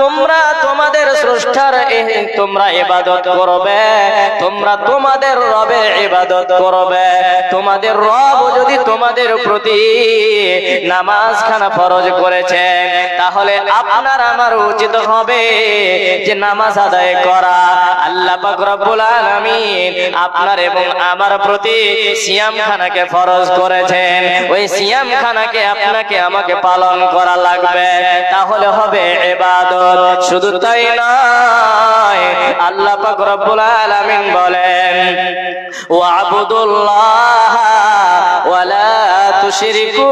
তোমরা তোমাদের স্রষ্টার তোমরা ইবাদত করবে, তোমরা তোমাদের রবের ইবাদত করবে। তোমাদের রব যদি তোমাদের প্রতি নামাজ খানা ফরজ করেছেন তাহলে আপনার আমার উচিত হবে যে নামাজ আদায় করা। আল্লাহ পাক রব্বুল আপনার এবং আমার প্রতি সিয়াম খানাকে ফরজ করেছেন। ওই সিয়াম খানাকে আপনাকে আমাকে পালন করা লাগবে। তাহলে হবে ইবাদত শুধু তাই নয়, আল্লাহ পাক রব্বুল আলামিন বলেন, ওয়াবুদুল্লাহ ওয়ালা তুশরিকু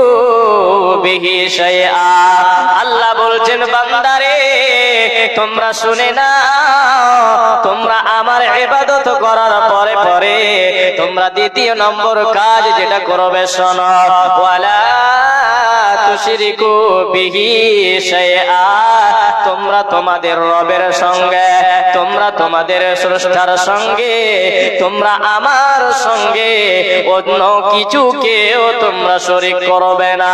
বিহি শাইআ। আল্লাহ বলছেন, বান্দারে, তোমরা শুনে না তোমরা আমার ইবাদত করার পরে পরে তোমরা দ্বিতীয় নম্বর কাজ যেটা করবে শোনো। ওয়ালা তুশরিকু বিহি তোমরা তোমাদের রবের সঙ্গে তোমরা তোমাদের স্রষ্টার সঙ্গে তোমরা আমার সঙ্গে অন্য কিছুকেও তোমরা শরিক করবে না।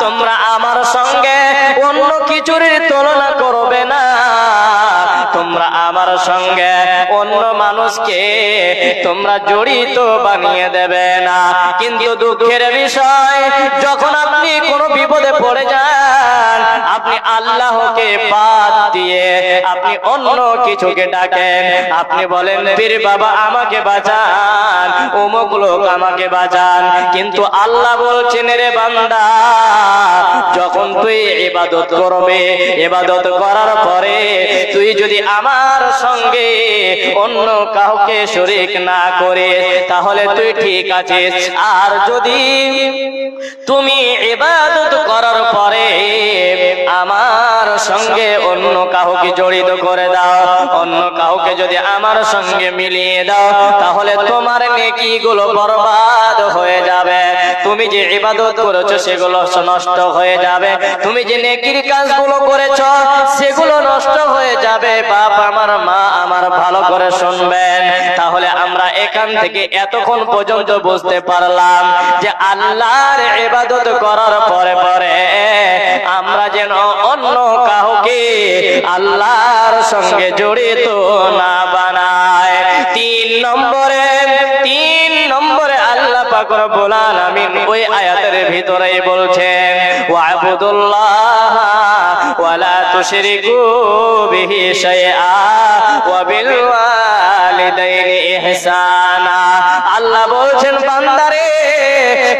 তোমরা আমার সঙ্গে অন্য কিছুর তুলনা করবে না। তোমরা আমার সঙ্গে অন্য মানুষকে তোমরা জড়িত বানিয়ে দেবে না। কিন্তু দুঃখের বিষয়, যখন আপনি কোনো বিপদে পড়ে যান, আপনি আল্লাহকে বাদ দিয়ে আপনি অন্য কিছুকে ডাকেন। আপনি বলেন, পীর বাবা, আমাকে বাঁচান, অমুক লোক আমাকে বাঁচান। কিন্তু আল্লাহ বলছেন রে বান্দা, যখন তুই ইবাদত করবে, ইবাদত করার পরে তুই যদি আমার সঙ্গে অন্য কাউকে শরিক না করে, তাহলে তুই ঠিক আছিস। আর যদি তুমি ইবাদত করার পরে আমার সঙ্গে অন্য কাউকে জড়িত করে দাও, অন্য কাউকে যদি আমার সঙ্গে মিলিয়ে দাও, তাহলে তোমার নেকি গুলো বরবাদ হয়ে যাবে। তুমি যে ইবাদত করেছ, সেগুলো নষ্ট হয়ে যাবে। তুমি যে নেকির কাজগুলো করেছ, সেগুলো নষ্ট হয়ে যাবে। বাপ, আমার মা আমার ভালো করে শুনবেন। তাহলে আমরা এখান থেকে এতক্ষণ পর্যন্ত বুঝতে পারলাম যে আল্লাহর ইবাদত করার পরে পরে আমরা যেন অন্য কাউকে আল্লাহর সঙ্গে জড়িত না বানায় তিন নম্বরে তিন নম্বরে আল্লাহ পাক রব্বুল আলামিন ওই আয়াতের ভিতরেই বলছেন আল্লাহ বলছেন, বান্দারে,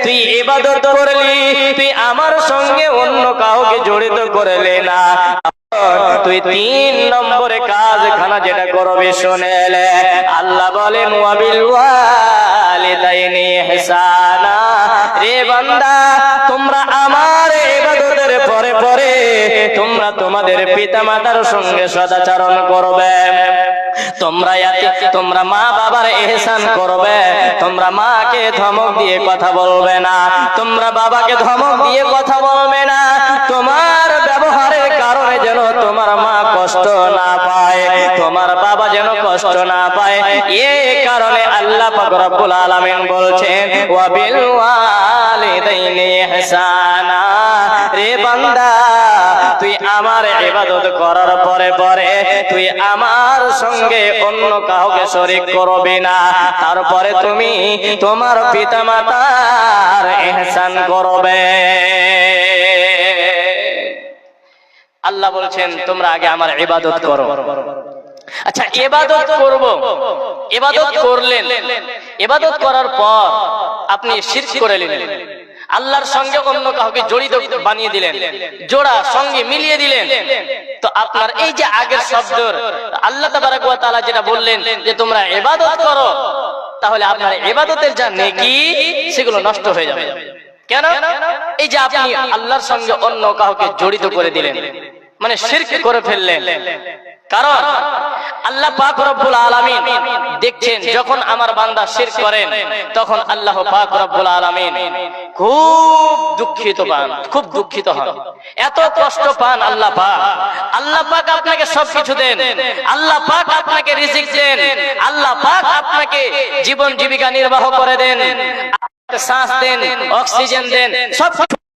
তুই ইবাদত করলি, তুই আমার সঙ্গে অন্য কাউকে জড়িত করলে না। তুই তিন নম্বরে কাজ খানা যেটা করবি শুনেলে আল্লাহ বলেন ওয়াবিল রে বান্দা, তোমরা তোমরা তোমাদের পিতা মাতার সঙ্গে সদাচরণ করবে। তোমরা তোমরা মা বাবার এহসান করবে। তোমরা মাকে ধমক দিয়ে কথা বলবে না। তোমরা বাবাকে ধমক দিয়ে কথা বলবে কারণে আল্লাহ পাক রব্বুল আলামিন বলছেন ওয়া বিল ওয়ালিদাইনি ইহসানা। রে বান্দা, তুই আমার ইবাদত করার পরে পরে তুই আমার সঙ্গে অন্য কাউকে শরীক করবি না। তারপরে তুমি তোমার পিতা মাতার ইহসান করবে। আল্লাহ বলছেন, তোমরা আগে আমার ইবাদত করো। আচ্ছা এবাদত করব। এবাদত করলেন। এবাদত করার পর আপনি শিরক করে নিলেন। আল্লাহর সঙ্গে অন্য কাউকে জড়িত বানিয়ে দিলেন। জোড়া সঙ্গে মিলিয়ে দিলেন। তো আপনার এই যে আগের শব্দ আল্লাহ তাবারাক ওয়া তাআলা যেটা বললেন যে তোমরা ইবাদত করো তাহলে আপনার ইবাদতের যা নেকি সেগুলো নষ্ট হয়ে যাবে। কেন? এই যে আপনি আল্লাহর সঙ্গে অন্য কাউকে জড়িত করে দিলেন। মানে শিরক করে ফেললেন। কারণ আল্লাহ পাক রব্বুল আলামিন দেখছেন যখন আমার বান্দা শিরক করেন তখন আল্লাহ পাক রব্বুল আলামিন খুব দুঃখিত পান খুব দুঃখিত হন। এত কষ্ট পান আল্লাহ পাক। আল্লাহ পাক। আপনাকে সবকিছু দেন। আল্লাহ পাক আপনাকে রিজিক দেন। আল্লাহ পাক আপনাকে জীবন জীবিকা নির্বাহ করে দেন। শ্বাস দেন। অক্সিজেন দেন। সব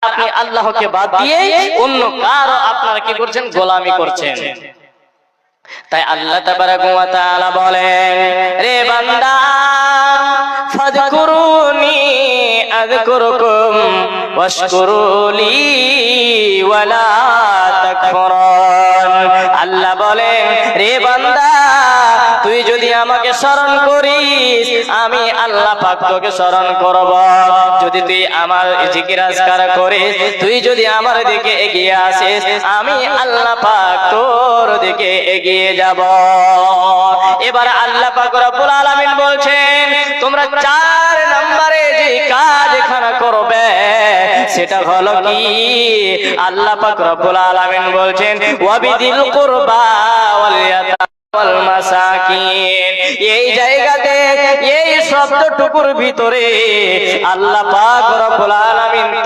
আপনি আল্লাহকে বাদ দিয়ে অন্য কারও আপনারা কি করছেন? গোলামি করছেন। তাই আল্লাহ তাবারাক ওয়া তাআলা বলেন রে বান্দা ফাযকুরুনি আযকুরুকুম ওয়াশকুরুলি ওয়ালা তাকফুরুন। আল্লাহ বলেন রে বান্দা তুই যদি আমাকে স্মরণ করিস, আমি আল্লাহ পাক তোকে স্মরণ করব। যদি তুই আমার জিকির আজকার করিস, তুই যদি আমার দিকে এগিয়ে আসিস, আমি আল্লাহ পাক তোর দিকে এগিয়ে যাব। এবার আল্লাহ পাক রব্বুল আলামিন বলছেন, তোমরা চার নম্বরে যে কাজ এখানে করবে, সেটা হলো কি? আল্লাহ পাক রব্বুল আলামিন বলছেন ওয়াবিদিল কুরবা ওয়াল ইয়াতামা। এই জায়গাতে এই ভিতরে আল্লাহ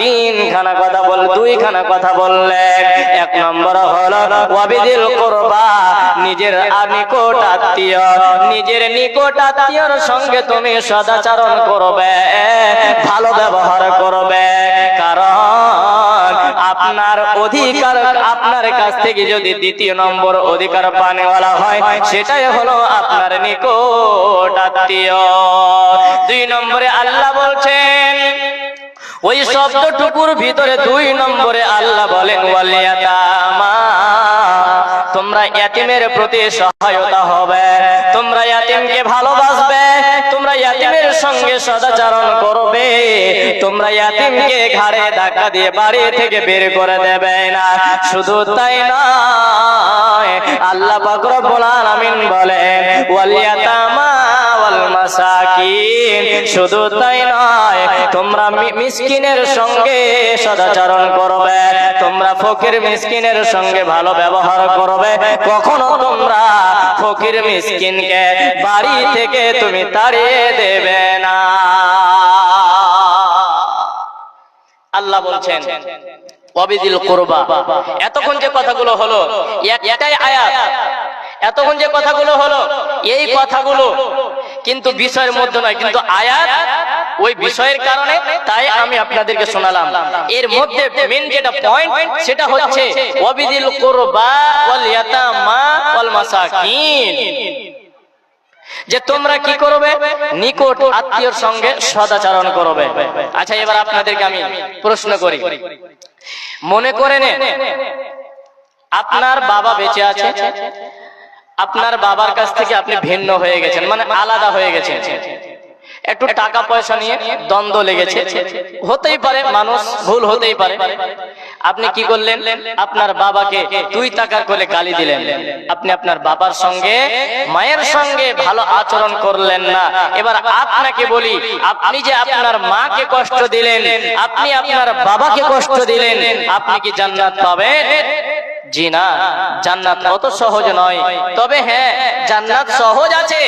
তিনখানা কথা বল কথা বললেন। এক নম্বর নিজের নিকট আত্মীয়, নিজের নিকট আত্মীয়র সঙ্গে তুমি সদাচরণ করবে, ভালো ব্যবহার করবে। কারণ আপনার অধিকার আপনার কাছ থেকে যদি দ্বিতীয় নম্বর অধিকার পানেওয়ালা হয়, সেটাই হলো আপনার নিকট আত্মীয়। দুই নম্বরে আল্লাহ বলছেন, ওই শব্দটুকুর ভিতরে দুই নম্বরে আল্লাহ বলেন তোমরা ইয়াতিমের প্রতি সহায়তা হবে, তোমরা ইয়াতিমকে ভালোবাসবে তোমরা ইয়াতিমের সঙ্গে সদাচরণ করবে। তোমরা ইয়াতিমকে ঘাড়ে ধাক্কা দিয়ে বাড়ি থেকে বের করে দেবে না। শুধু তাই নয়, আল্লাহ পাক রব্বুল আলামিন বলেন, ওয়াল শুধু তাই নয়, তোমরা মিসকিনের সঙ্গে সদাচরণ করবে, তোমরা ফকির মিসকিনের সঙ্গে ভালো ব্যবহার করবে। কখনো তোমরা ফকির মিসকিনকে বাড়ি থেকে তুমি তাড়িয়ে দেবে না। আল্লাহ বলছেন অবিদিল করবা। এতক্ষণ যে কথাগুলো হলো এটাই আয়াত, এতক্ষণ যে কথাগুলো হলো, এই কথাগুলো কিন্তু বিষয়ের মধ্যে নয়, কিন্তু আয়াত ওই বিষয়ের কারণে তাই আমি আপনাদেরকে শোনালাম। এর মধ্যে মেন যেটা পয়েন্ট সেটা হচ্ছে, ওয়াবিদিল কুরবা ওয়াল ইয়াতামা ওয়াল মাসাকিন। যে তোমরা কি করবে? নিকট আত্মীয়র সঙ্গে সদাচরণ করবে। আচ্ছা এবার আপনাদেরকে আমি প্রশ্ন করি। মনে করে নে আপনার বাবা বেঁচে আছে? আপনার বাবার কাছ থেকে আপনি ভিন্ন হয়ে গেছেন মানে আলাদা হয়ে গেছেন। একটু টাকা পয়সা নিয়ে দ্বন্দ্ব লেগেছে। হতেই পারে, মানুষ ভুল হতেই পারে। আপনি কি করলেন? আপনার বাবাকে দুই টাকার করে গালি দিলেন। আপনি আপনার বাবার সঙ্গে, মায়ের সঙ্গে ভালো আচরণ করলেন না। এবার আপনাকে বলি, আপনি যে আপনার মাকে কষ্ট দিলেন, আপনি আপনার বাবাকে কষ্ট দিলেন, আপনি কি জান্নাত পাবেন? জি না জান্নাত অত সহজ নয়। তবে হ্যাঁ জান্নাত সহজ আছে।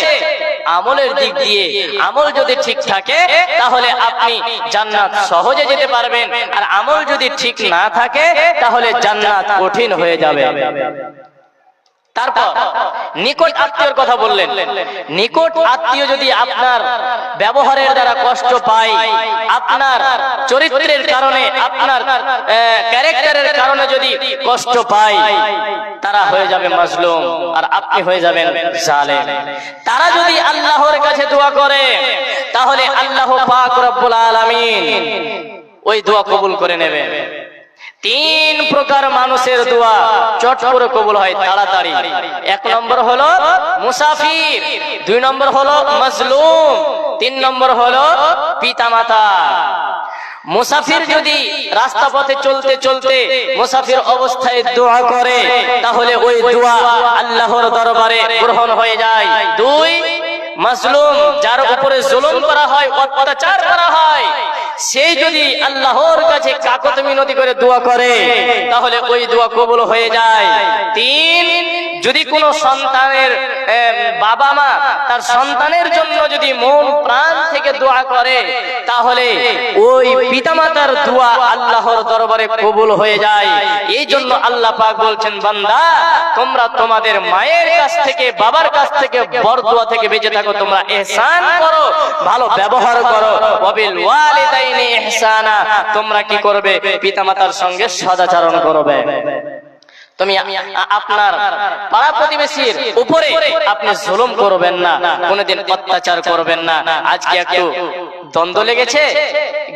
আমলের দিক দিয়ে আমল যদি ঠিক থাকে, তাহলে আপনি জান্নাত সহজে যেতে পারবেন। আর আমল যদি ঠিক না থাকে, তাহলে জান্নাত কঠিন হয়ে যাবে। তারপর নিকট আত্মীয়র কথা বললেন। নিকট আত্মীয় যদি আপনার ব্যবহারের কষ্ট পায় কারণে ক্যারেক্টারের কারণে যদি কষ্ট পায়, তারা হয়ে যাবে মাজলুম আর আপনি হয়ে যাবেন তারা যদি আল্লাহর কাছে দোয়া করে, তাহলে আল্লাহ আলামিন ওই দোয়া কবুল করে নেবে। তিন প্রকার মানুষের দোয়া। চট করে কবুল হয়, তাড়াতাড়ি। এক নম্বর হলো মুসাফির, দুই নম্বর হলো মজলুম, তিন নম্বর হলো পিতামাতা। মুসাফির যদি রাস্তা পথে চলতে চলতে মুসাফির অবস্থায় দোয়া করে, তাহলে ওই দোয়া আল্লাহর দরবারে গ্রহণ হয়ে যায়। দুই, মাজলুম, যার উপরে জুলুম করা হয়, অত্যাচার করা হয় সেই যদি আল্লাহর কাছে কাকত মিনতি করে দোয়া করে, তাহলে ওই দোয়া কবুল হয়ে যায়। তিন, যদি কোনো সন্তানের বাবা মা তার সন্তানের জন্য যদি মন প্রাণ থেকে দোয়া করে, তাহলে ওই পিতামাতার দোয়া আল্লাহর দরবারে কবুল হয়ে যায়। এই জন্য আল্লাহ পাক বলছেন, বান্দা, তোমরা তোমাদের মায়ের কাছ থেকে, বাবার কাছ থেকে বরদোয়া থেকে বেঁচে থাকো, তোমরা ইহসান করো, ভালো ব্যবহার করো। ওয়াবিল তোমরা কি করবে? পিতামাতার সঙ্গে সদাচরণ করবে। তুমি আপনার পাড়া প্রতিবেশীর উপরে আপনি জুলুম করবেন না, কোনোদিন অত্যাচার করবেন না। আজকে একটু দ্বন্দ্ব লেগেছে?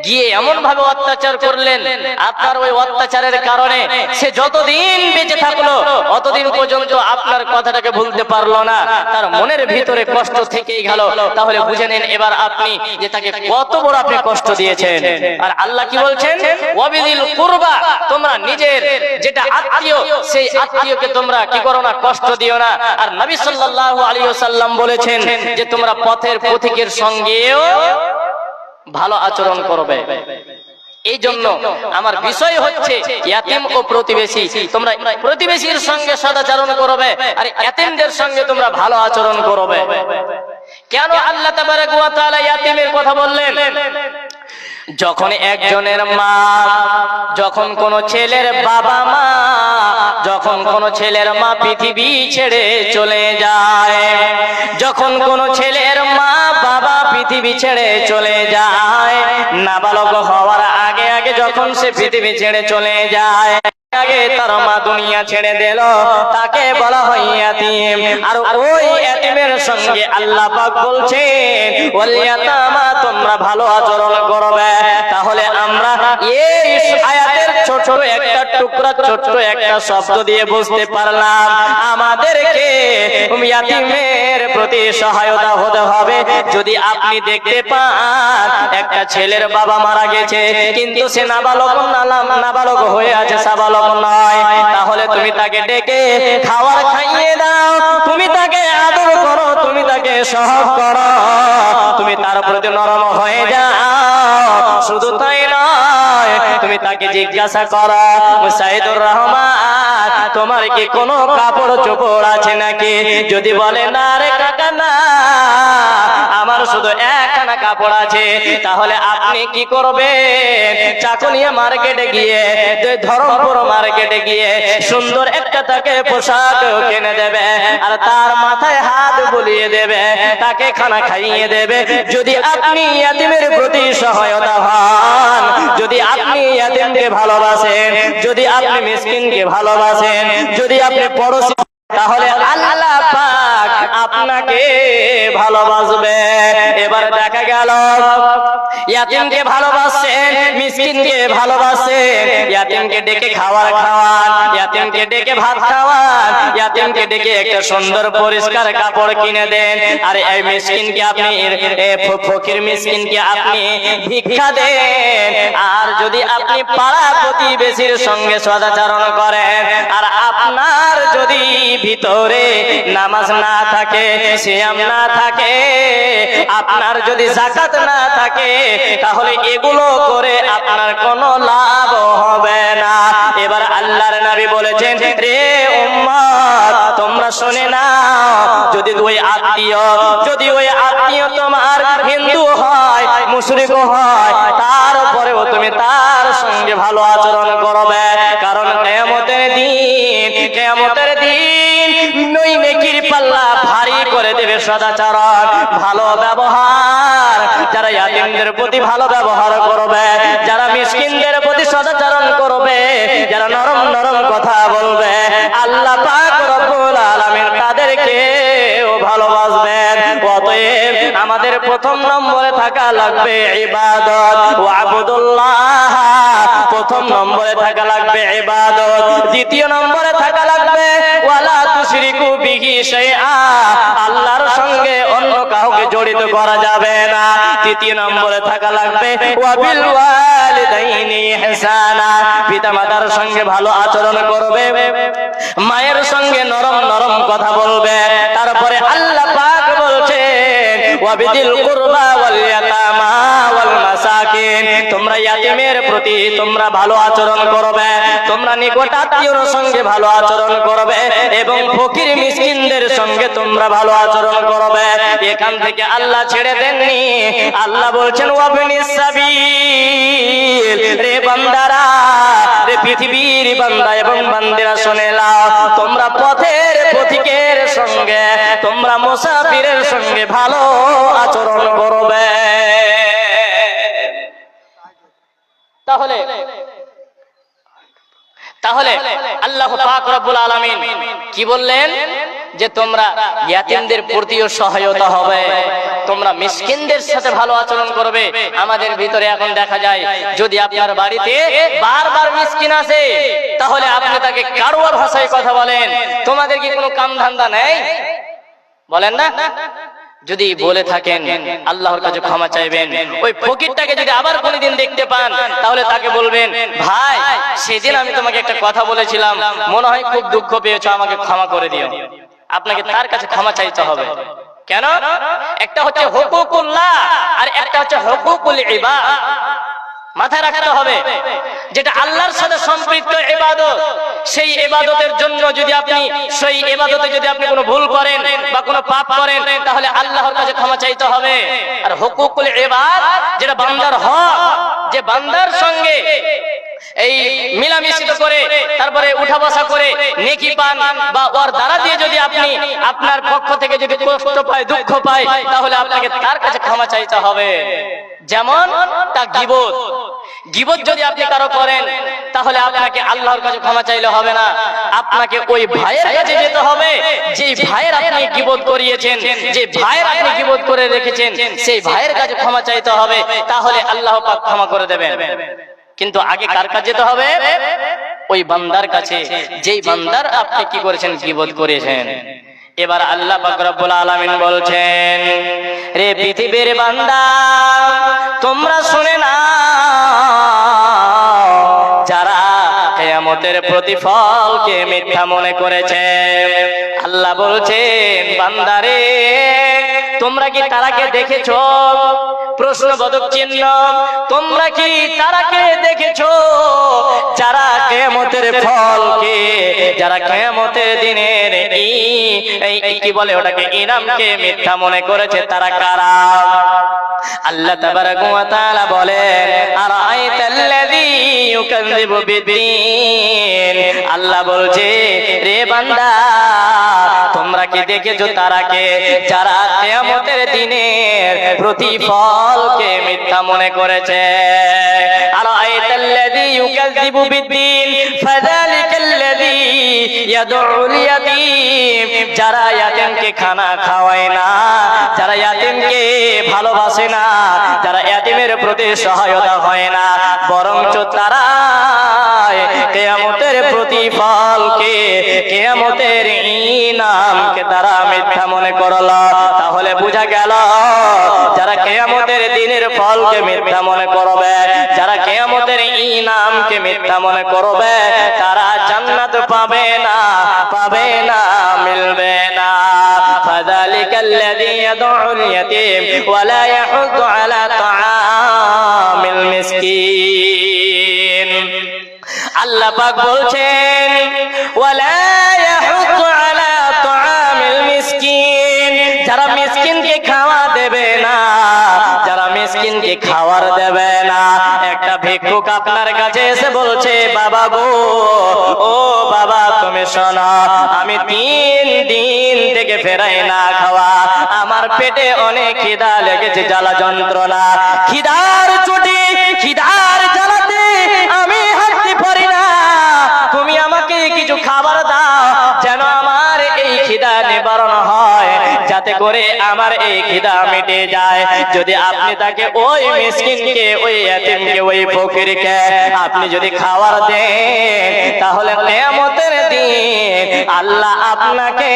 গিয়ে এমন ভাবে অত্যাচার করলেন। আপনার ওই অত্যাচারের কারণে সে যতদিন বেঁচে থাকল, অতদিন পর্যন্ত আপনার কথাটাকে ভুলতে পারল না। তার মনের ভিতরে কষ্ট থেকেই গেল। তাহলে বুঝে নেন এবার আপনি যে তাকে কত বড় আপনি কষ্ট দিয়েছেন। আর আল্লাহ কি বলছেন? কুরবা, তোমরা নিজের যেটা আত্মীয়, সেই আত্মীয়কে তোমরা কি করো না, কষ্ট দিও না। আর নবী সাল্লাল্লাহু আলাইহি ওয়াসাল্লাম বলেছেন যে তোমরা পথের পথিকের সঙ্গেও ভালো আচরণ করবে। এই জন্য আমার বিষয় হচ্ছে ইয়াতিম ও প্রতিবেশী, তোমরা প্রতিবেশীর সঙ্গে সদাচরণ করবে আর ইয়াতিমদের সঙ্গে তোমরা ভালো আচরণ করবে। কেন আল্লাহ তাআলা ইয়াতিমের কথা বললেন? যখন একজনের মা যখন কোন ছেলের বাবা মা যখন কোন ছেলের মা পৃথিবী ছেড়ে চলে যায় যখন কোন ছেলের মা বাবা পৃথিবী ছেড়ে চলে যায় নাবালক হওয়ার আগে আগে যখন সে পৃথিবী ছেড়ে চলে যায়। তাহলে আমরা আয়াতের ছোট একটা টুকরা, ছোট একটা শব্দ দিয়ে বুঝতে পারলাম, আমাদেরকে প্রতি সহায়তা হতে হবে। যদি আপনি দেখতে পান, একটা ছেলের বাবা মারা গেছে, কিন্তু সে নাবালক নাবালক হয়ে আছে, সাবালক নয়। তাহলে তুমি তাকে ডেকে খাবার খাইয়ে দাও। তুমি তাকে আদর করো। তুমি তাকে সহব করো। তুমি তার প্রতি নরম হয়ে যাও। শুধু তাই নয় তুমি তাকে জিজ্ঞাসা করো মুসাইদুর রহমান তোমার কি কোনো কাপড় চোপড় আছে নাকি? যদি বলে না রে কাকা না। আমার শুধু কাপড় আছে, তাহলে আপনি কি করবেন? চাকুনিয়া মার্কেটে গিয়ে ধরমপুর মার্কেটে গিয়ে সুন্দর একটা তাকে পোশাক কিনে দেবে, আর তার মাথায় হাত বুলিয়ে দেবে, তাকে খানা খাইয়ে দেবে। যদি আপনি ইয়াতিমের প্রতি সহায়তা হন যদি আপনি ইয়াতিমকে ভালোবাসেন, যদি আপনি মিসকিনকে ভালোবাসেন, যদি আপনি পড়োশি তাহলে আল্লাহ পাক আপনাকে ভালোবাসবে। এবার দেখা গেল ইয়াতিমকে ভালোবাসেন মিসকিনকে ভালোবাসেন ইয়াতিমকে ডেকে খাবার খাওয়ান ইয়াতিমকে ডেকে ভাত খাওয়ান ইয়াতিমকে ডেকে একটা সুন্দর পরিষ্কার কাপড় কিনে দেন। আর এই মিসকিনকে আপনি ফকির মিসকিনকে আপনি ভিক্ষা দেন। আর যদি আপনি পাড়া প্রতিবেশীর সঙ্গে সদাচরণ করেন আর আপনার যদি ভিতরে নামাজ না থাকে, সিয়াম না থাকে, আপনার যদি জাকাত না থাকে, তাহলে এগুলো করে আপনার কোনো লাভ হবে না। এবার আল্লাহর নবী বলেছেন, রে উম্মত, তোমরা শুনে না যদি ওই আত্মীয়, যদি ওই আত্মীয় তোমার হিন্দু হয়, মুশরিক হয়, তারপরেও তুমি তার সঙ্গে ভালো আচরণ করবে। কারণ সদাচরণ ভালো ব্যবহার। যারা ইয়াতিমদের প্রতি ভালো ব্যবহার করবে, যারা মিসকিনদের প্রতি সদাচরণ করবে, যারা নরম নরম কথা বলবে, আল্লাহ পাক রব্বুল আলামিন তাদেরকে ভালোবাসবেন। অতএব আমাদের প্রথম নম্বরে থাকা লাগবে ইবাদত। ওয়াবুদুল্লাহ, প্রথম নম্বরে থাকা লাগবে ইবাদত। দ্বিতীয় নম্বরে থাকা লাগবে ওয়ালা বিহি আল্লাহর সঙ্গে অন্য কাউকে জড়িত করা যাবে না। তৃতীয় নম্বরে থাকা লাগবে ওয়াবিল ওয়ালিদাইনি ইহসানা। সঙ্গে ভালো আচরণ করবে, মায়ের সঙ্গে নরম নরম কথা বলবে, তারপরে আল্লাহ পাক বলছেন ওয়াবিদিল কুরবা ওয়াল প্রতি তোমরা ভালো আচরণ করবে, তোমরা নিকট আত্মীয়র সঙ্গে ভালো আচরণ করবে এবং ফকির মিসকিনদের সঙ্গে তোমরা ভালো আচরণ করবে। এখান থেকে আল্লাহ ছেড়ে দেননি। আল্লাহ বলছেন রে বান্দারা, রে পৃথিবীর বান্দা এবং বান্দিরা শুনে নাও, তোমরা পথের পথিকের সঙ্গে, তোমরা মুসাফিরের সঙ্গে ভালো আচরণ করবে। তাহলে তাহলে আল্লাহ পাক রব্বুল আলামিন কি বললেন? যে তোমরা ইয়াতিমদের প্রতিও সহায়তা হবে, তোমরা মিসকিনদের সাথে ভালো আচরণ করবে। আমাদের ভিতরে এখন দেখা যায়, যদি আপনার বাড়িতে বারবার মিসকিন আসে, তাহলে আপনি তাকে কারোয়া ভাষায় কথা বলেন। তোমাদের কি কোনো কাম ধান্দা নেই? বলেন না? যদি বলে থাকেন আল্লাহর কাছে ক্ষমা চাইবেন। ওই ফকিরটাকে যদি আবার কোনদিন দেখতে পান তাহলে তাকে বলবেন ভাই সেদিন আমি তোমাকে একটা কথা বলেছিলাম মনে হয় খুব দুঃখ পেয়েছ আমাকে ক্ষমা করে দিও। আপনাকে তার কাছে ক্ষমা চাইতে হবে। কেন? একটা হচ্ছে হুকুকুল্লাহ আর একটা হচ্ছে হুকুকুল ইবাদ। মাথায় রাখতে হবে যেটা আল্লাহর সাথে সম্পৃক্ত এবাদত সেই এবাদতের জন্য যদি আপনি, সেই এবাদতে যদি আপনি কোনো ভুল করেন বা কোনো পাপ করেন, তাহলে আল্লাহর কাছে ক্ষমা চাইতে হবে। আর হুকুকুল এবার যেটা বান্দার হক, যে বান্দার সঙ্গে এই মিলামিশিত করে তারপরে উঠা বসা করে নেকি পান বা ওর দ্বারা দিয়ে যদি আপনি আপনার পক্ষ থেকে যদি কষ্ট পায় দুঃখ পায় তাহলে আপনাকে তার কাছে ক্ষমা চাইতে হবে। যেমন তা গিবত। গিবত যদি আপনি কারও করেন তাহলে আপনাকে আল্লাহর কাছে ক্ষমা চাইলে হবে না। আপনাকে ওই ভাইয়ের কাছে যেতে হবে যে ভাইয়ের আপনি গিবত করিয়েছেন যে ভাইয়ের আপনি গিবত করে রেখেছেন সেই ভাইয়ের কাছে ক্ষমা চাইতে হবে তাহলে আল্লাহ পাক ক্ষমা করে দেবেন। কিন্তু আগে কার কাছে যেতে হবে? ওই বান্দার কাছে। যেই বান্দার আপনি কি করেছেন? গিবত করেছেন। এবার আল্লাহ রব্বুল আলামিন বলছেন, রে পৃথিবীর বান্দা, তোমরা শুনে না যারা কেয়ামতের প্রতিফলকে মিথ্যা মনে করেছে। আল্লাহ বলছেন, বান্দারে তোমরা কি তারাকে দেখেছ? প্রশ্নবোধক চিহ্ন। তোমরা কি তারাকে দেখেছ? যারা ফল ফলকে, যারা কেমতের দিনের কি বলে ওটাকে? ইনামকে মিথ্যা মনে করেছে, তারা কারা? আল্লাহ তাবারাক ওয়া তাআলা বলেন ইউকাযযিবু বিদ্দীন? আল্লাহ বলছে, রে বান্দা, তোমরা কি দেখেছ তারাকে যারা কিয়ামতের দিনের প্রতিফলকে মিথ্যা মনে করেছে। ইউকাযযিবু বিদ্দীন? ফাযালিকাল্লাযী ইয়াদউল ইয়াতীম। যারা ইয়াতীমকে খানা খাওয়ায় না, যারা ইয়াতীমকে ভালোবাসে না, যারা ইয়াতীমের প্রতি সহায়তা হয় না, বরঞ্চ তারা কেয়ামতের প্রতিফলকে, কেয়ামতের ইনামকে তারা মিথ্যা মনে করল। তাহলে বোঝা গেল, যারা কেয়ামতের দিনের ফলকে মিথ্যা মনে করবে, যারা কেয়ামতের ইনামকে মিথ্যা মনে করবে, তারা জান্নাত পাবে না পাবে না। فذلك الذي يدعو اليتيم ولا يحض على طعام المسكين আল্লাহ পাক বলছেন ওয়ালা ইয়াহুদ্দু আলা তাআমিল মিসকিন যারা মিসকিনকে খাওয়া দেবে না যারা মিসকিনকে খাওয়ার দেবে না একটা ভিক্ষুক আপনার কাছে এসে বলছে বাবা গো ও বাবা তুমি আমি তিন দিন থেকে ফেরাই না খাওয়া। আমার পেটে অনেক খিদা লেগেছে, জ্বালা যন্ত্রণা। খিদার চুটি, খিদার যাতে করে আমার এই খিদা মিটে যায়। যদি আপনি তাকে ওই মিসকিনকে, ওই এতিমকে, ওই ফকিরকে আপনি যদি খাবার দেন, তাহলে কিয়ামতের দিন আল্লাহ আপনাকে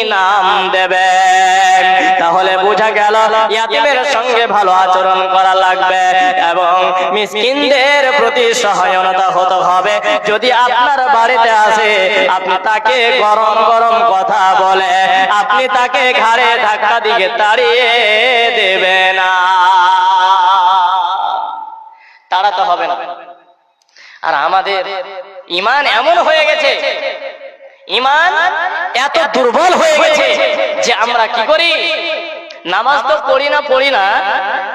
ইনাম দেবেন তাহলে বোঝা গেল ইয়াতিমের সঙ্গে ভালো আচরণ করা লাগবে এবং মিসকিনদের প্রতি সহায়তা হতে হবে। যদি আপনার বাড়িতে আসে, আপনি তাকে গরম গরম কথা বলে, আপনি তাকে ঘাড়ে ধাক্কা দিয়ে তাড়িয়ে দেবে না। দাঁড়াতে হবে না। আর আমাদের ইমান এমন হয়ে গেছে ইমান এত দুর্বল হয়ে গেছে যে আমরা কি করি? নামাজ তো পড়ি না। পড়ি না।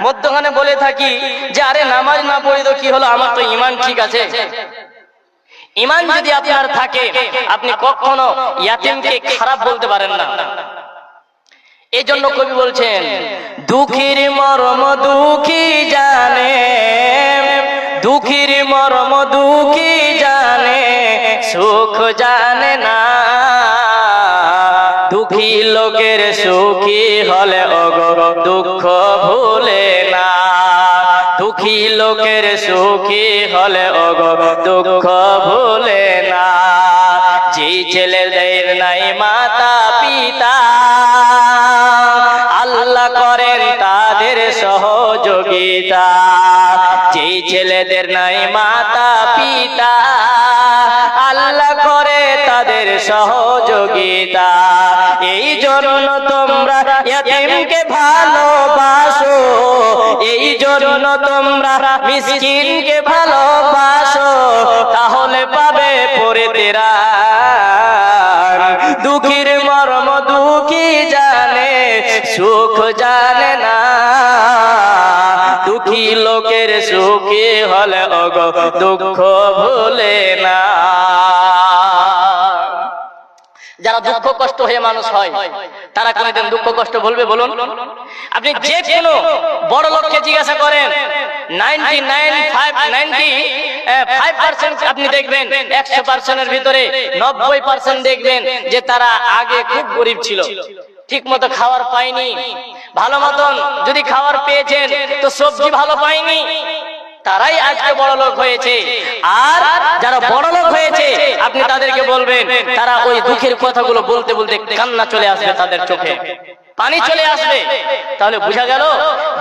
মধ্যখানে বলে থাকি যে আরে নামাজ না পড়ি তো কি হলো? আমার তো ইমান ঠিক আছে। ইমান যদি আপনার থাকে আপনি কখনো ইয়াতিমকে খারাপ বলতে পারেন না। এই জন্য কবি বলছেন, দুঃখীর মরম দুঃখী জানে, দুঃখীর মরম দুঃখী জানে, সুখ জানে না। দুঃখী লোকের সুখী হলে অগ দুঃখ ভুলে না। দুঃখী লোকের সুখী হলে অগ দুঃখ ভুলে না। যে ছেলেদের নাই মাতা পিতা তাদের সহযোগিতা। যেই ছেলেদের নাই মাতা, পিতা, আল্লাহ করে তাদের সহযোগিতা। এই জন্য তোমরা ইয়াতিমকে ভালোবাসো। এই জন্য তোমরা মিসকিনকে ভালোবাসো। তাহলে পাবে পরে তেরা দুঃখীর মর্ম দুঃখী জানে, সুখ জানে না। দুঃখী লোকের সুখী হলে অগ দুঃখ ভুলে না। যারা দুঃখ কষ্ট হয়ে মানুষ হয় তারা কোনদিন দুঃখ কষ্ট বলবে বলুন? আপনি যে কোনো বড় লোককে জিজ্ঞাসা করেন ninety nine five ninety five percent আপনি দেখবেন একশো পার্সেন্টের ভিতরে নব্বই পার্সেন্ট দেখবেন যে তারা আগে খুব গরিব ছিল। ঠিক মতো খাওয়ার পাইনি। ভালো মতন যদি খাওয়ার পেয়েছেন, তো সবজি ভালো পাইনি। তারাই আজকে বড় লোক হয়েছে। আর যারা বড় লোক হয়েছে, আপনি তাদেরকে বলবেন, তারা ওই দুঃখের কথাগুলো বলতে বলতে কান্না চলে আসবে তাদের চোখে। পানি চলে আসবে। তাহলে বোঝা গেল,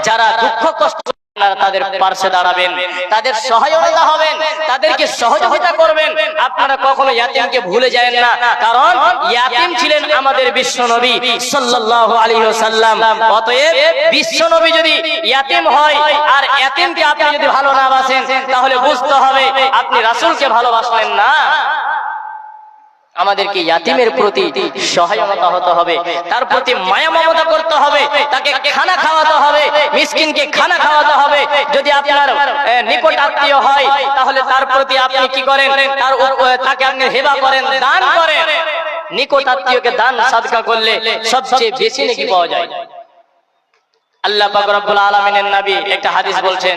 যারা দুঃখ কষ্ট আপনারা তাদের পার্শ্বে দাঁড়াবেন। তাদের সহায়তা হবেন। তাদেরকে সহযোগিতা করবেন। আপনারা কখনো ইয়াতিমকে ভুলে যায় না। কারণ ইয়াতিম ছিলেন আমাদের বিশ্ব নবী সাল্লাল্লাহু আলাইহি ওয়াসাল্লাম। অতএব বিশ্ব নবী যদি ইয়াতিম হয় আর ইয়াতিমকে আপনি যদি ভালো না বাসেন তাহলে বুঝতে হবে আপনি রাসূলকে ভালোবাসলেন না। আমাদেরকে ইয়াতিমের প্রতি সহায়তা হতে হবে, তার প্রতি মায়া মমতা করতে হবে, তাকে খানা খাওয়াতে হবে, মিসকিনকে খানা খাওয়াতে হবে। যদি আপনার নিকট আত্মীয় হয়, তাহলে তার প্রতি আপনি কি করেন? তার তাকে আপনি হেবা করেন, দান করেন। নিকট আত্মীয়কে দান, সাদকা করলে সবচেয়ে বেশি নাকি পাওয়া যায়। আল্লাহ পাক রব্বুল আলামিনের নবী একটা হাদিস বলছেন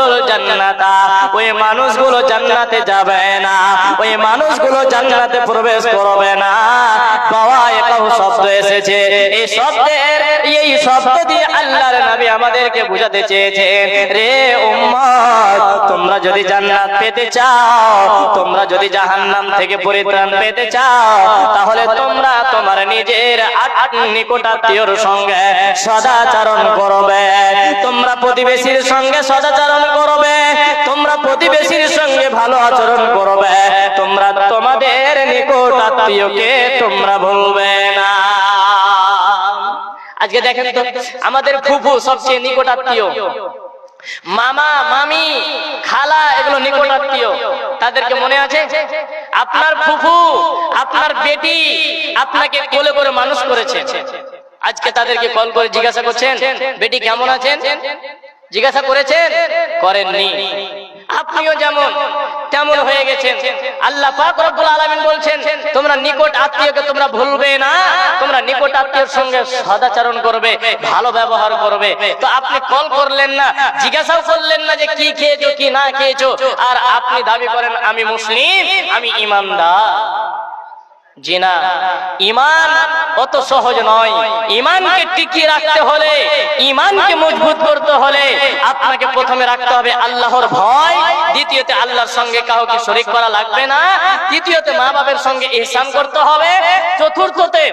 জান্নাতা। প্রবেশ করবে না। শব্দ এসেছে। এই শব্দের এই শব্দ দিয়ে নবী আমাদেরকে বুঝাতে রে উম্মত, তোমরা যদি জান্নাত পেতে চাও, তোমরা যদি জাহান্নাম থেকে পরিত্রাণ পেতে চাও, তাহলে তোমরা তোমার নিজের আট- নিকট আত্মীয়র সঙ্গে সদাচরণ করবে। তোমরা প্রতিবেশীর সঙ্গে সদাচরণ করবে। তোমরা প্রতিবেশীর সঙ্গে ভালো আচরণ করবে, তোমরা তোমাদের নিকট আত্মীয়কে তোমরা ভুলবে না। আজকে দেখেন তো, আমাদের ফুফু সবচেয়ে নিকট আত্মীয়। মামা, মামি, খালা এগুলো নিকট আত্মীয়। তাদেরকে মনে আছে? আপনার ফুফু, আপনার বেটি আপনাকে কোলে করে মানুষ করেছে। আজকে তাদেরকে কল করে জিজ্ঞাসা করছেন, বেটি কেমন আছেন? জিজ্ঞাসা করেছেন, করেননি। আপনিও যেমন, তেমন হয়ে গেছেন। আল্লাহ পাক রব্বুল আলামিন বলছেন, তোমরা নিকট আত্মীয়কে তোমরা ভুলবে না, তোমরা নিকট আত্মীয়র সঙ্গে সদাচরণ করবে, ভালো ব্যবহার করবে। তো আপনি কল করলেন না, জিজ্ঞাসাও করলেন না যে কি খেয়েছো, কি না খেয়েছো। আর আপনি দাবি করেন, আমি মুসলিম, আমি ইমানদার। জি না ইমান অত সহজ নয়। ইমানকে টিকিয়ে রাখতে হলে, ইমানকে মজবুত করতে হলে আপনাকে প্রথমে রাখতে হবে আল্লাহর ভয়, দ্বিতীয়তে আল্লাহর সঙ্গে কাউকে শরিক করা লাগবে না, তৃতীয়তে মা বাবার সঙ্গে ইহসান করতে হবে, চতুর্থতে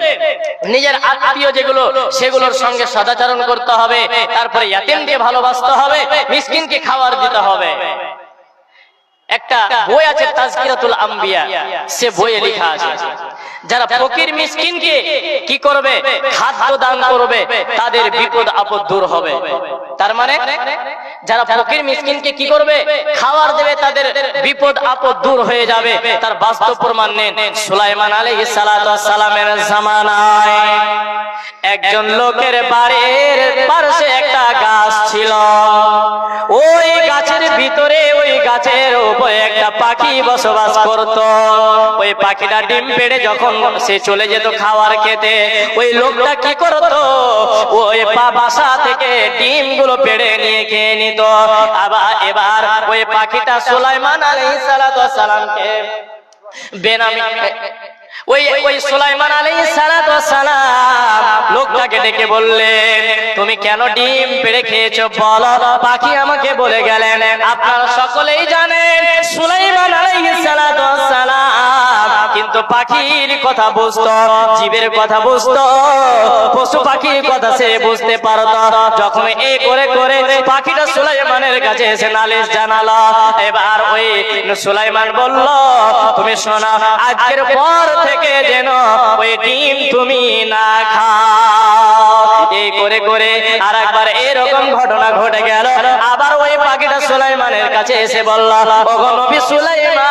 নিজের আত্মীয় যেগুলো, সেগুলোর সঙ্গে সদাচরণ করতে হবে, তারপরে ইয়াতিমকে ভালোবাসতে হবে, মিসকিনকে খাবার দিতে হবে। একটা বই আছে তাজকিরাতুল আম্বিয়া। সে বইয়ে লেখা আছে। যারা ফকির মিসকিনকে কি করবে? খাদ্য দান করবে, তাদের বিপদ আপদ দূর হবে। তার মানে যারা ফকির মিসকিনকে কি করবে? খাবার দেবে, তাদের বিপদ আপদ দূর হয়ে যাবে। তার বাস্তব প্রমাণ নেন সুলাইমান আলাইহিস সালাতু সালামের জামানায়। একজন লোকের বাড়ির পাশে একটা গাছ ছিল। ওই গাছের ভিতরে, ওই গাছের উপরে একটা পাখি বসবাস করত। ওই পাখিটা ডিম পেড়ে যখন সে চলে যেত খাওয়ার খেতে, ওই লোকটা কি করত? ওই বাসা থেকে ডিমগুলো পেড়ে নিয়ে খেয়ে নিত। আবার এবার ওই পাখিটা সোলাইমান আলাইহিস সালাতু সালামকে বেনামি ওই ওই সুলাইমান আলাইহিস সালাতু সালাম লোকটাকে ডেকে বললেন তুমি কেন ডিম পেড়ে খেয়েছো? বলো। পাখি আমাকে বলে গেলেন আপনারা সকলেই জানেন সুলাইমান আলাইহিস সালাতু সালাম কিন্তু পাখির কথা বুঝতো, জীবের কথা বুঝতো, পশু পাখির কথা সে বুঝতে পারতো। যখন এই করে করে পাখিটা সুলাইমানের কাছে এসে নালিশ জানালো, এবার ওই সুলাইমান বলল, তুমি শোনা, আজকের পর থেকে যেন ওই ডিম তুমি না খাও। এই করে করে আর একবার এরকম ঘটনা ঘটে গেল। আবার ওই পাখিটা সুলাইমানের কাছে এসে বলল, ওগো নবী সুলাইমান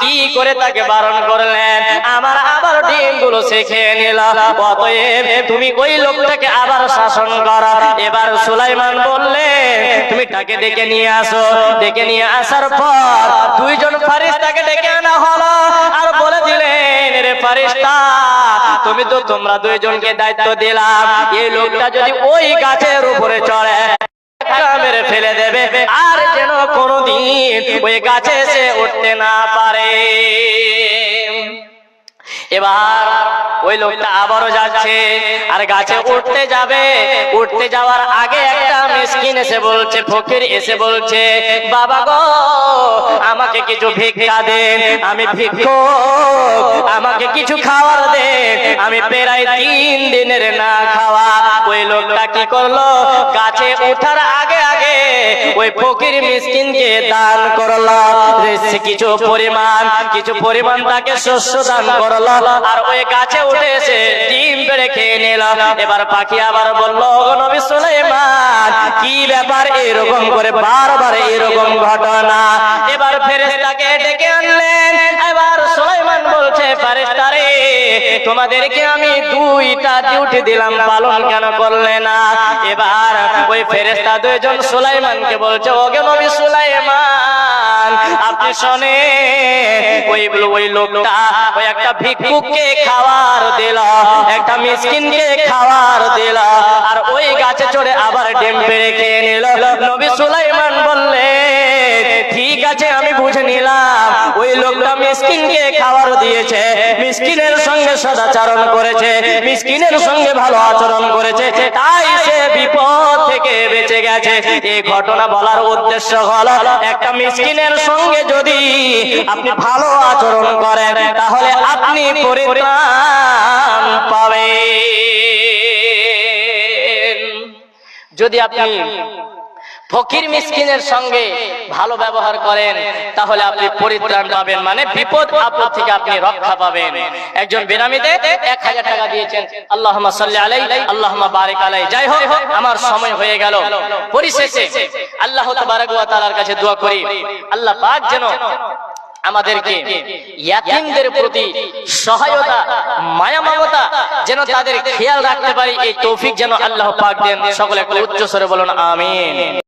কি করে তাকে বারণ করলেন? আমার আবার ডিমগুলো খেয়ে নিল। অতএব তুমি ওই লোকটাকে আবার শাসন করো। এবার সুলাইমান বললে, তুমি তাকে ডেকে নিয়ে আসো। ডেকে নিয়ে আসার পর দুইজন ফারিস তাকে ডেকে আনা হলো আর বলে দিলেন রে ফারিস্তা তুমি তো তোমরা দুইজনকে দায়িত্ব দিলাম। এই লোকটা যদি ওই গাছের উপরে চড়ে একটা মেরে ফেলে দেবে। আর যেন কোনোদিন ওই গাছে সে উঠতে না পারে। এবার ওই লোকটা আবারও যাচ্ছে, আর গাছে উঠতে যাবে। উঠতে যাওয়ার আগে একটা মিসকিন এসে বলছে, ফকির এসে বলছে, বাবা গো, আমাকে কিছু ভিক্ষা দেন, আমি ভিক্ষুক, আমাকে কিছু খাবার দেন, আমি প্রায় তিন দিনের না খাওয়া। ওই লোকটা কি করল? গাছে ওঠার আগে আগে ওই ফকির মিসকিনকে দান করল। কিছু পরিমাণ কিছু পরিমাণ তাকে শস্য দান করল। আর ওই গাছে উঠে এসে ডিম পেড়ে খেয়ে নিল। এবার পাখি আবার বলল, "ও নবী কি ব্যাপার এরকম করে বারবার এরকম ঘটনা? এবার ফেরেশতাকে ডেকে আনলেন। তোমাদেরকে আমি দুইটা ডিউটি দিলাম, পালন কেন করলে না? এবার ওই ফেরেশতা দুইজন সুলাইমানকে বলছে ওকে নবী সুলাইমান, আপনি শোনে ওই ওই লোকটা ওই একটা ভিক্ষুককে খাবার দিল, একটা মিসকিনকে খাবার দিল, আর ওই গাছে চড়ে আবার ডিম পেড়ে খেয়ে নিল। নবী সুলাইমান বললে ঠিক আছে, আমি বুঝে নিলাম। ওই লোকটা মিসকিনকে খাবার দিয়েছে। মিসকিনের সঙ্গে সদাচরণ করেছে। মিসকিনের সঙ্গে ভালো আচরণ করেছে। তাই সে বিপদ থেকে বেঁচে গেছে। এই ঘটনা বলার উদ্দেশ্য হলো, একটা মিসকিনের সঙ্গে যদি আপনি ভালো আচরণ করেন, তাহলে আপনি পরিত্রাণ পাবেন। যদি আপনি ফকির মিসকিনের সঙ্গে ভালো ব্যবহার করেন, তাহলে আপনি পরিত্রাণ পাবেন। মানে বিপদ আপদ থেকে আপনি রক্ষা পাবেন। একজন বেনামিতে এক হাজার টাকা দিয়েছেন। আল্লাহ সাল্লি আলাই আল্লাহ বারেক আলাই যাই হোক, আমার সময় হয়ে গেল। পরিশেষে আল্লাহ তাবারক ওয়া তাআলার কাছে দোয়া করি। আল্লাহ পাক যেন আমাদেরকে ইয়াতিমদের প্রতি সহায়তা, মায়া মমতা যেন তাদের খেয়াল রাখতে পারি। এই তৌফিক যেন আল্লাহ পাক দেন। সকলে উচ্চ স্বরে বলুন, আমিন।